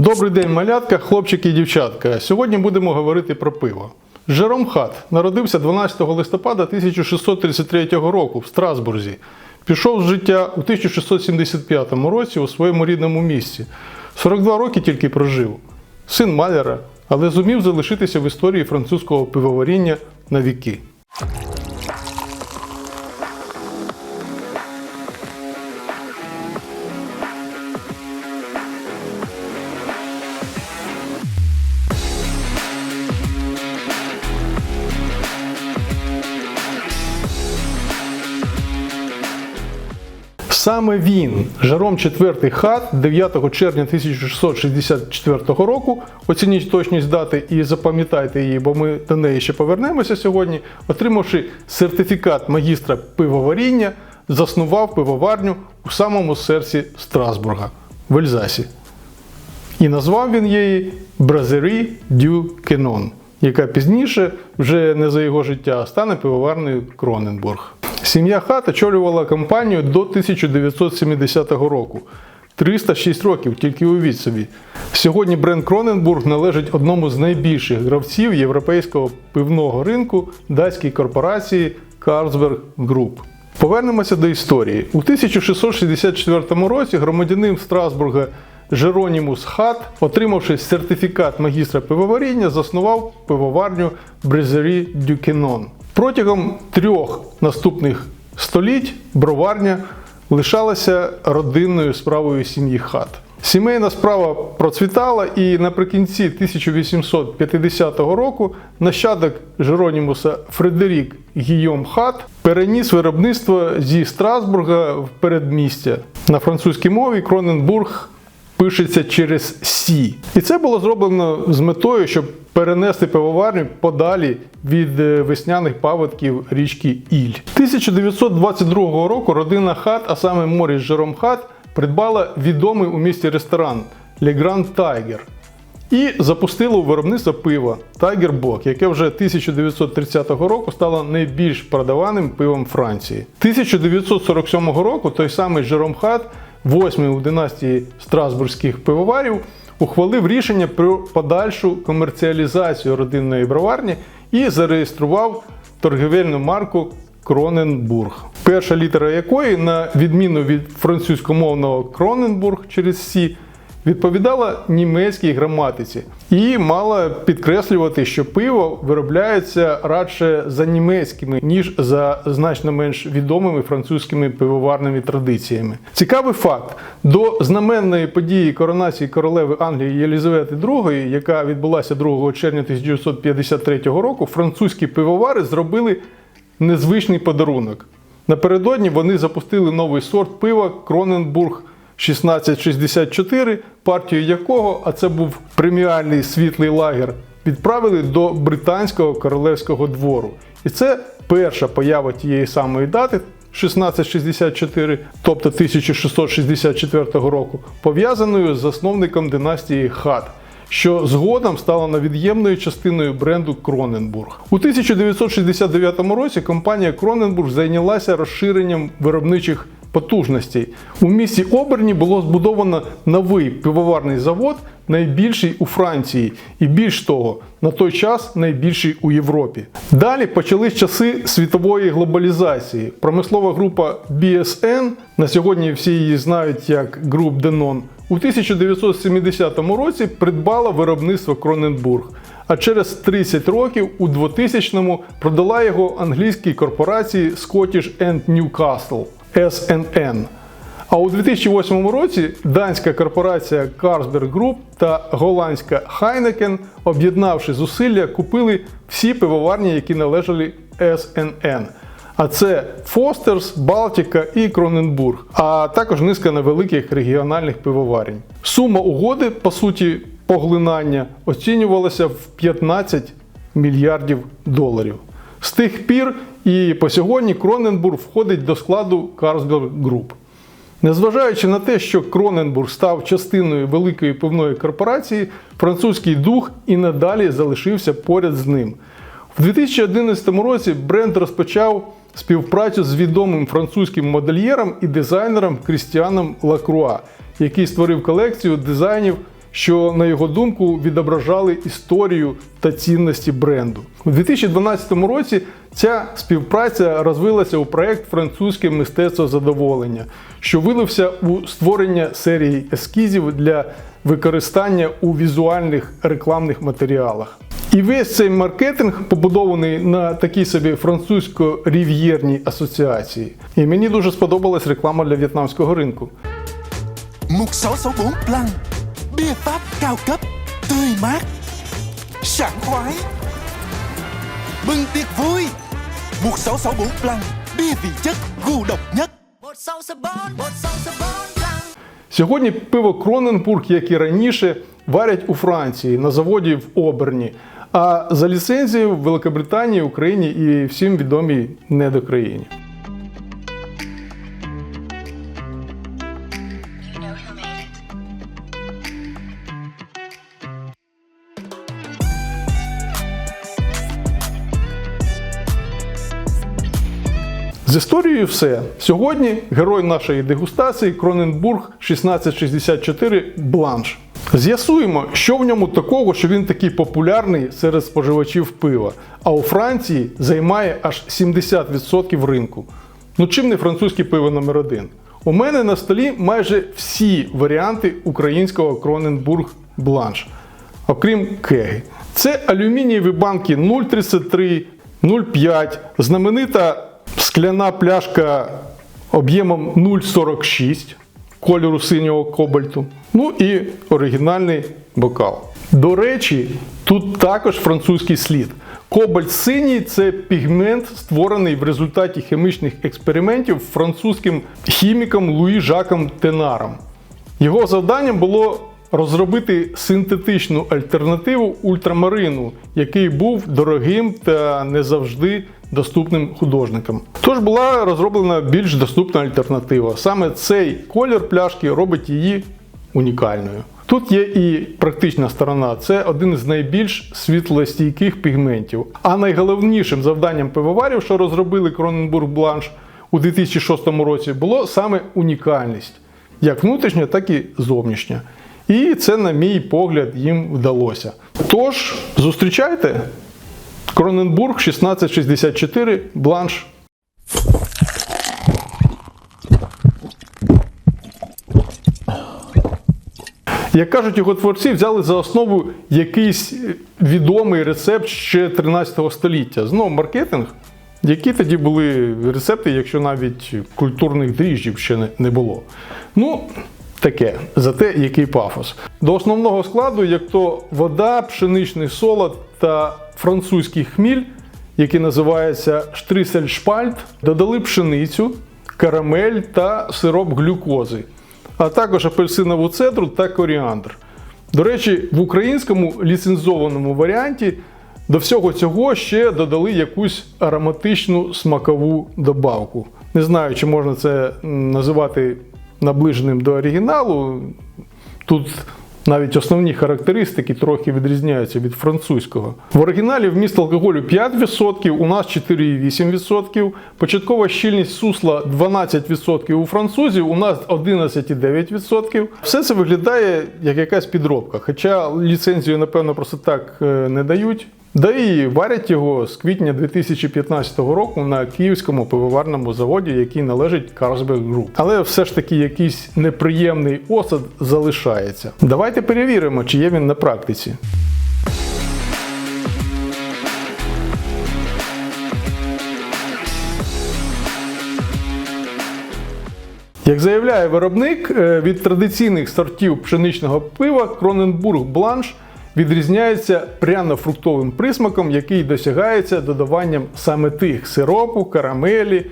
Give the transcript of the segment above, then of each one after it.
Добрий день, малятка, хлопчики і дівчатка. Сьогодні будемо говорити про пиво. Жером Хат народився 12 листопада 1633 року в Страсбурзі. Пішов з життя у 1675 році у своєму рідному місті. 42 роки тільки прожив. Син маляра, але зумів залишитися в історії французького пивоваріння на віки. Саме він, Жером IV хат, 9 червня 1664 року, оцініть точність дати і запам'ятайте її, бо ми до неї ще повернемося сьогодні, отримавши сертифікат магістра пивоваріння, заснував пивоварню у самому серці Страсбурга в Ельзасі. І назвав він її Бразері дю Кенон, яка пізніше, вже не за його життя, стане пивоварнею Кроненбург. Сім'я Хат очолювала компанію до 1970 року. 306 років, тільки уявіть собі. Сьогодні бренд Кроненбург належить одному з найбільших гравців європейського пивного ринку датській корпорації Carlsberg Group. Повернемося до історії. У 1664 році громадянин Страсбурга Жеронімус Хат, отримавши сертифікат магістра пивоваріння, заснував пивоварню Брезері Дюкенон. Протягом трьох наступних століть броварня лишалася родинною справою сім'ї хат. Сімейна справа процвітала, і наприкінці 1850 року нащадок Жеронімуса Фредерік Гійом Хат переніс виробництво зі Страсбурга в передмістя. На французькій мові Кроненбург пишеться через Сі. І це було зроблено з метою, щоб перенести пивоварню подалі від е, весняних паводків річки Іль. 1922 року родина Хат, а саме Моріс Жером Хат, придбала відомий у місті ресторан Le Grand Tiger і запустила у виробництво пива Tiger Bock, яке вже 1930 року стало найбільш продаваним пивом Франції. 1947 року той самий Жером Хат, восьмий у династії страсбурзьких пивоварів, ухвалив рішення про подальшу комерціалізацію родинної броварні і зареєстрував торгівельну марку Кроненбург. Перша літера якої, на відміну від французькомовного Кроненбург через Сі, відповідала німецькій граматиці і мала підкреслювати, що пиво виробляється радше за німецькими, ніж за значно менш відомими французькими пивоварними традиціями. Цікавий факт: до знаменної події коронації королеви Англії Єлізавети II, яка відбулася 2 червня 1953 року, французькі пивовари зробили незвичний подарунок. Напередодні вони запустили новий сорт пива Кроненбург 1664, партію якого, а це був преміальний світлий лагер, відправили до британського королевського двору. І це перша поява тієї самої дати. 1664, тобто 1664 року, пов'язаною з засновником династії Хат, що згодом стало невід'ємною частиною бренду Кроненбург. У 1969 році компанія Кроненбург зайнялася розширенням виробничих потужностей. У місті Оберні було збудовано новий пивоварний завод, найбільший у Франції, і більш того, на той час найбільший у Європі. Далі почались часи світової глобалізації. Промислова група BSN, на сьогодні всі її знають як Group Denon, у 1970 році придбала виробництво Кроненбург. А через 30 років у 2000-му продала його англійській корпорації Scottish and Newcastle SNN. А у 2008 році данська корпорація Carlsberg Group та голландська Heineken, об'єднавши зусилля, купили всі пивоварні, які належали SNN. А це Фостерс, Балтіка і Кроненбург, а також низка невеликих регіональних пивоварень. Сума угоди, по суті, поглинання оцінювалася в 15 мільярдів доларів. З тих пір і по сьогодні Кроненбург входить до складу Carlsberg Group. Незважаючи на те, що Кроненбург став частиною великої пивної корпорації, французький дух і надалі залишився поряд з ним. В 2011 році бренд розпочав співпрацю з відомим французьким модельєром і дизайнером Крістіаном Лакруа, який створив колекцію дизайнів що, на його думку, відображали історію та цінності бренду. У 2012 році ця співпраця розвилася у проект Французьке мистецтво задоволення, що вилився у створення серії ескізів для використання у візуальних рекламних матеріалах. І весь цей маркетинг побудований на такій собі французько-рів'єрній асоціації. І мені дуже сподобалась реклама для в'єтнамського ринку. 1664 Blanc Bia Pháp cao cấp Tươi mát Sảng khoái. Bừng tiệc vui 1664 Blanc Bia vị chất gu độc nhất. Сьогодні пиво Кроненбург, як і раніше, варять у Франції на заводі в Оберні, а за ліцензією в Великобританії, Україні і всім відомій недокраїні. З історією все. Сьогодні герой нашої дегустації Кроненбург 1664 Бланш. З'ясуємо, що в ньому такого, що він такий популярний серед споживачів пива, а у Франції займає аж 70% ринку. Ну чим не французьке пиво номер один? У мене на столі майже всі варіанти українського Кроненбург Бланш, окрім кеги. Це алюмінієві банки 0,33, 0,5, знаменита скляна пляшка об'ємом 0,46 кольору синього кобальту. Ну і оригінальний бокал. До речі, тут також французький слід. Кобальт синій це пігмент, створений в результаті хімічних експериментів французьким хіміком Луї Жаком Тенаром. Його завданням було розробити синтетичну альтернативу ультрамарину, який був дорогим та не завжди доступним художникам. Тож була розроблена більш доступна альтернатива. Саме цей колір пляшки робить її унікальною. Тут є і практична сторона, це один з найбільш світлостійких пігментів. А найголовнішим завданням пивоварів, що розробили Кроненбург Бланш у 2006 році, було саме унікальність, як внутрішня, так і зовнішня. І це, на мій погляд, їм вдалося. Тож, зустрічайте Кроненбург 1664 Бланш Як кажуть його творці, взяли за основу якийсь відомий рецепт ще 13 століття. Знову маркетинг. Які тоді були рецепти, якщо навіть культурних дріжджів ще не- було? Ну, таке, зате який пафос. До основного складу, як то вода, пшеничний солод та французький хміль, який називається штрисельшпальт, додали пшеницю, карамель та сироп глюкози а також апельсинову цедру та коріандр. До речі, в українському ліцензованому варіанті до всього цього ще додали якусь ароматичну смакову добавку. Не знаю, чи можна це називати наближеним до оригіналу. Тут навіть основні характеристики трохи відрізняються від французького. В оригіналі вміст алкоголю 5%, у нас 4,8%. Початкова щільність сусла 12% у французів, у нас 11,9%. Все це виглядає як якась підробка. Хоча ліцензію, напевно, просто так е, не дають. Да і варять його з квітня 2015 року на київському пивоварному заводі, який належить Carlsberg Group. Але все ж таки якийсь неприємний осад залишається. Давайте перевіримо, чи є він на практиці. Як заявляє виробник, е, від традиційних сортів пшеничного пива Кроненбург Бланш відрізняється пряно-фруктовим присмаком, який досягається додаванням саме тих сиропу, карамелі,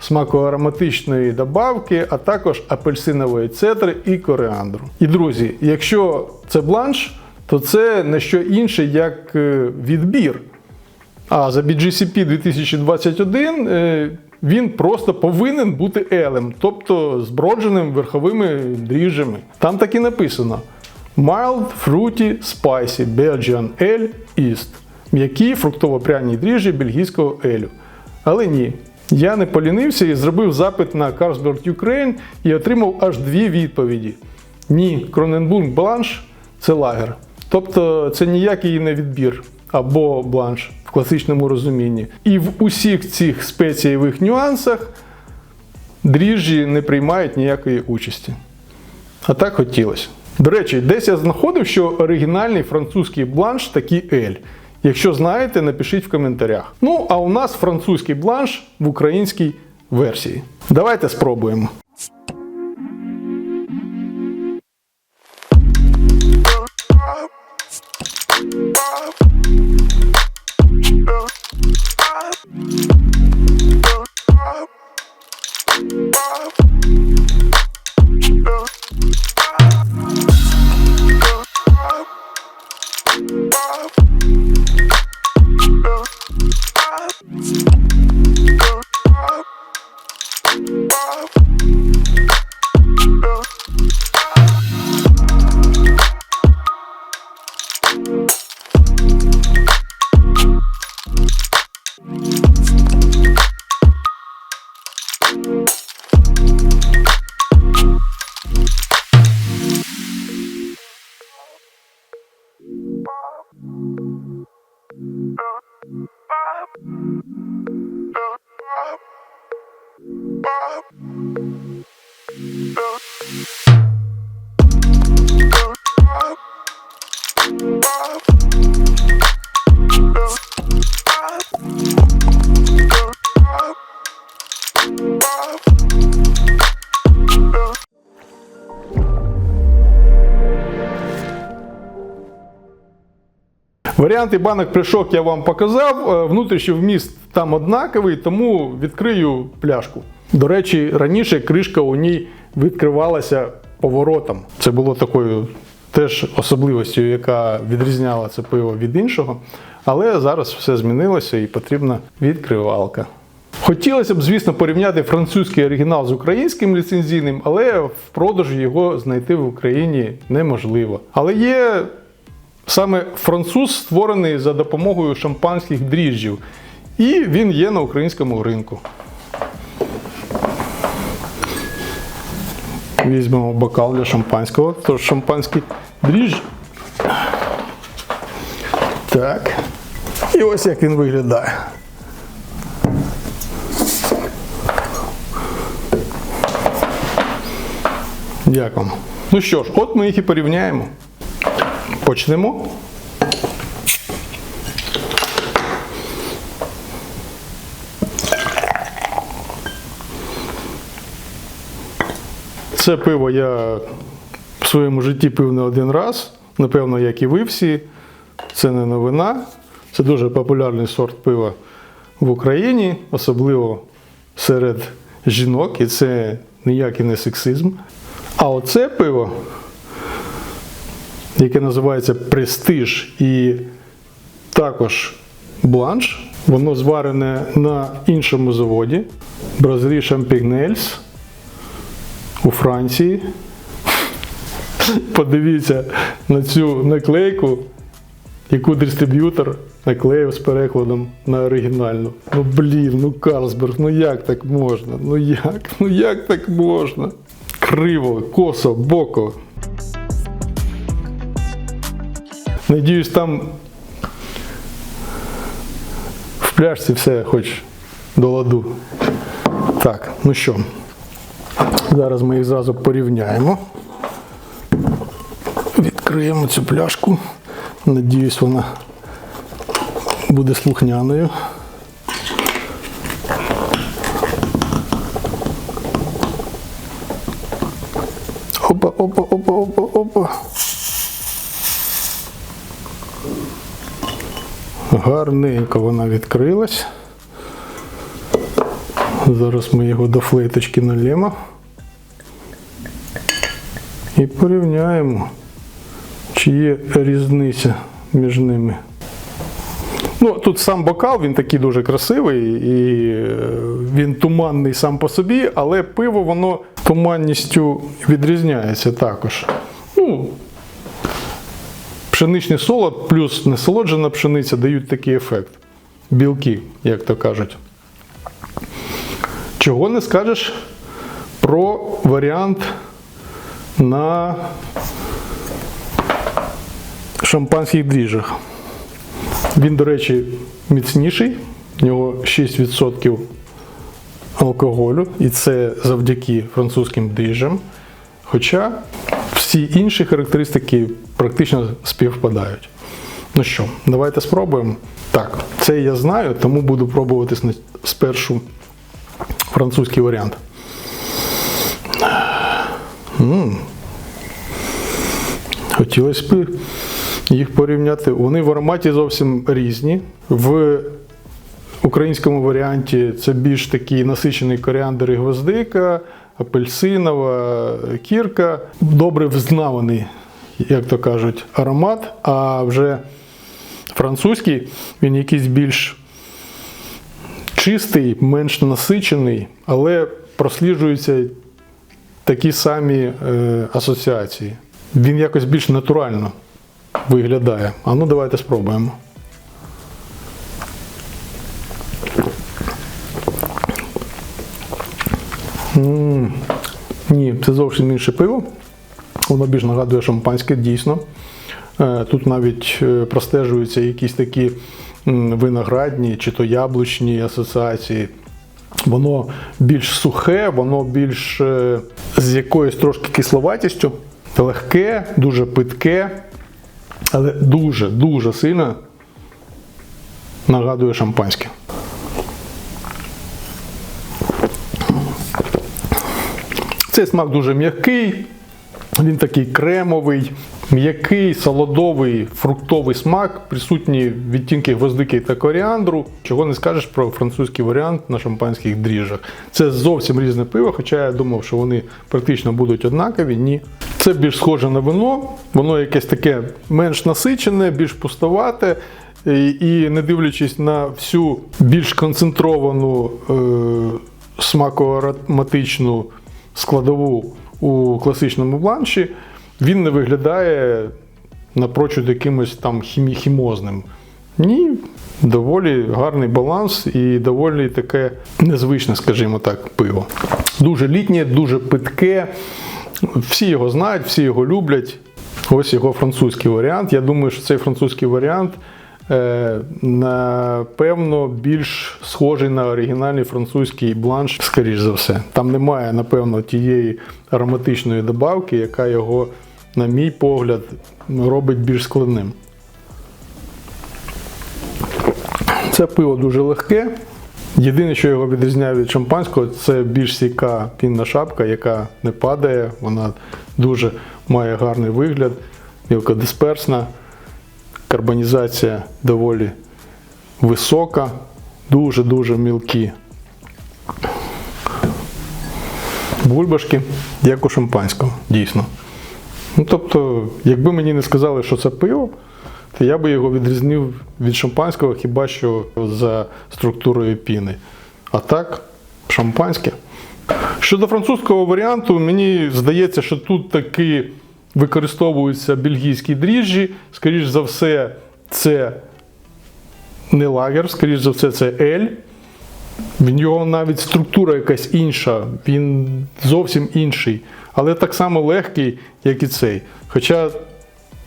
смакоароматичної добавки, а також апельсинової цедри і коріандру. І друзі, якщо це бланш, то це не що інше, як е, відбір. А за BGCP 2021 е, він просто повинен бути елем, тобто збродженим верховими дріжджами. Там так і написано: Mild Fruity Spicy Belgian Ale East. М'які фруктово-пряні дріжджі бельгійського елю. Але ні. Я не полінився і зробив запит на Carlsberg Ukraine і отримав аж дві відповіді. Ні, Кроненбург Бланш це лагер. Тобто це ніякий не відбір або бланш в класичному розумінні. І в усіх цих спецієвих нюансах дріжджі не приймають ніякої участі. А так хотілося. До речі, десь я знаходив, що оригінальний французький бланш такий Ель. Якщо знаєте, напишіть в коментарях. Ну, а у нас французький бланш в українській версії. Давайте спробуємо. Варіанти банок прыжок я вам показав. Е, Внутрішній вміст там однаковий, тому відкрию пляшку. До речі, раніше кришка у ній відкривалася поворотом. Це було такою теж особливостю, яка відрізняла це пиво від іншого. Але зараз все змінилося і потрібна відкривалка. Хотілося б, звісно, порівняти французький оригінал з українським ліцензійним, але в продажі його знайти в Україні неможливо. Але є Саме француз створений за допомогою шампанських дріжджів, і він є на українському ринку. Візьмемо бокал для шампанського, тож шампанський дріж. Так. І ось як він виглядає. Як вам? Ну що ж, от ми їх і порівняємо. Почнемо. Це пиво я в своєму житті пив не один раз. Напевно, як і ви всі. Це не новина. Це дуже популярний сорт пива в Україні, особливо серед жінок, і це ніякий не сексизм. А оце пиво яке називається Престиж і також бланш. Воно зварене на іншому заводі Бразилі Шампігнельс у Франції. Подивіться на цю наклейку, яку дистриб'ютор наклеїв з перекладом на оригінальну. Ну блін, ну Карлсберг, ну як так можна? Ну як? Ну як так можна? Криво, косо, боко. Надіюсь, там в пляшці все хоч до ладу. Так, ну що, зараз ми їх зразу порівняємо. Відкриємо цю пляшку. Надіюсь, вона буде слухняною. Опа, опа, опа, опа, опа. Гарненько вона відкрилась. Зараз ми його до флейточки налємо і порівняємо, чи є різниця між ними. Ну, тут сам бокал, він такий дуже красивий, і е, він туманний сам по собі, але пиво воно туманністю відрізняється також. Ну, Пшеничний солод плюс несолоджена пшениця дають такий ефект. Білки, як то кажуть. Чого не скажеш про варіант на шампанських дріжджах. Він, до речі, міцніший, в нього 6% алкоголю, і це завдяки французьким дріжджам. Хоча всі інші характеристики практично співпадають. Ну що, давайте спробуємо. Так, це я знаю, тому буду пробувати спершу французький варіант. М. Хотілося б їх порівняти. Вони в ароматі зовсім різні. В українському варіанті це більш такий насичений коріандр і гвоздика, апельсинова кірка. Добре взнаваний, як то кажуть, аромат. А вже французький він якийсь більш чистий, менш насичений, але просліджуються такі самі е, асоціації. Він якось більш натурально виглядає. А ну давайте спробуємо. М, Ні, це зовсім інше пиво. Воно більш нагадує шампанське, дійсно. Е, Тут навіть е, простежуються якісь такі виноградні чи то яблучні асоціації. Воно більш сухе, воно більш е, з якоюсь трошки кисловатістю, легке, дуже питке, але дуже, дуже сильно нагадує шампанське. Цей смак дуже м'який, він такий кремовий, м'який, солодовий, фруктовий смак, присутні відтінки гвоздики та коріандру. Чого не скажеш про французький варіант на шампанських дріжджах. Це зовсім різне пиво, хоча я думав, що вони практично будуть однакові. Ні. Це більш схоже на вино, воно якесь таке менш насичене, більш пустовате. І не дивлячись на всю більш концентровану е, смакоароматичну складову у класичному бланші, він не виглядає напрочуд якимось там хімі- хімозним. Ні, доволі гарний баланс і доволі таке незвичне, скажімо так, пиво. Дуже літнє, дуже питке. Всі його знають, всі його люблять. Ось його французький варіант. Я думаю, що цей французький варіант, напевно, більш схожий на оригінальний французький бланш, скоріш за все. Там немає, напевно, тієї ароматичної добавки, яка його, на мій погляд, робить більш складним. Це пиво дуже легке. Єдине, що його відрізняє від шампанського, це більш сіка пінна шапка, яка не падає. Вона дуже має гарний вигляд, мілкодисперсна. Карбонізація доволі висока, дуже-дуже мілкі бульбашки, як у шампанського, дійсно. Ну, тобто, якби мені не сказали, що це пиво, то я би його відрізнив від шампанського хіба що за структурою піни. А так, шампанське. Щодо французького варіанту, мені здається, що тут таки використовуються бельгійські дріжджі. Скоріш за все, це не лагер, скоріш за все, це ель. В нього навіть структура якась інша, він зовсім інший, але так само легкий, як і цей. Хоча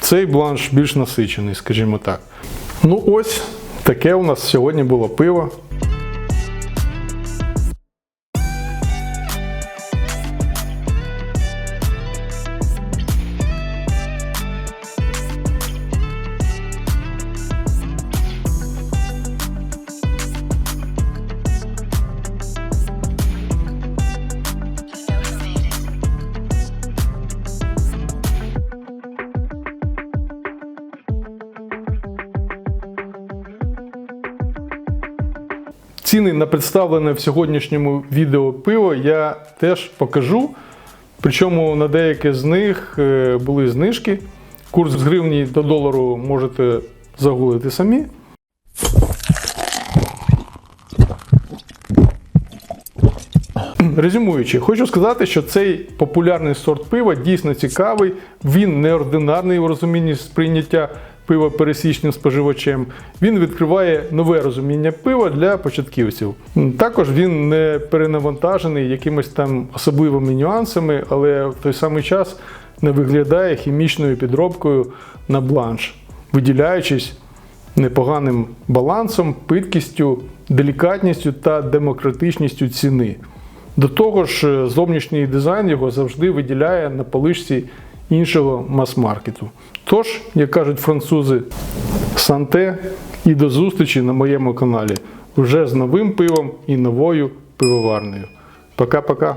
цей бланш більш насичений, скажімо так. Ну ось таке у нас сьогодні було пиво. Ціни на представлене в сьогоднішньому відео пиво я теж покажу. Причому на деякі з них е, були знижки. Курс з гривні до долару можете загуглити самі. Резюмуючи, хочу сказати, що цей популярний сорт пива дійсно цікавий. Він неординарний у розумінні сприйняття пива пересічним споживачем. Він відкриває нове розуміння пива для початківців. Також він не перенавантажений якимись там особливими нюансами, але в той самий час не виглядає хімічною підробкою на бланш. виділяючись непоганим балансом, питкістю, делікатністю та демократичністю ціни. До того ж, е, зовнішній дизайн його завжди виділяє на полишці іншого мас-маркету. Тож, як кажуть французи, санте і до зустрічі на моєму каналі вже з новим пивом і новою пивоварнею. Пока-пока.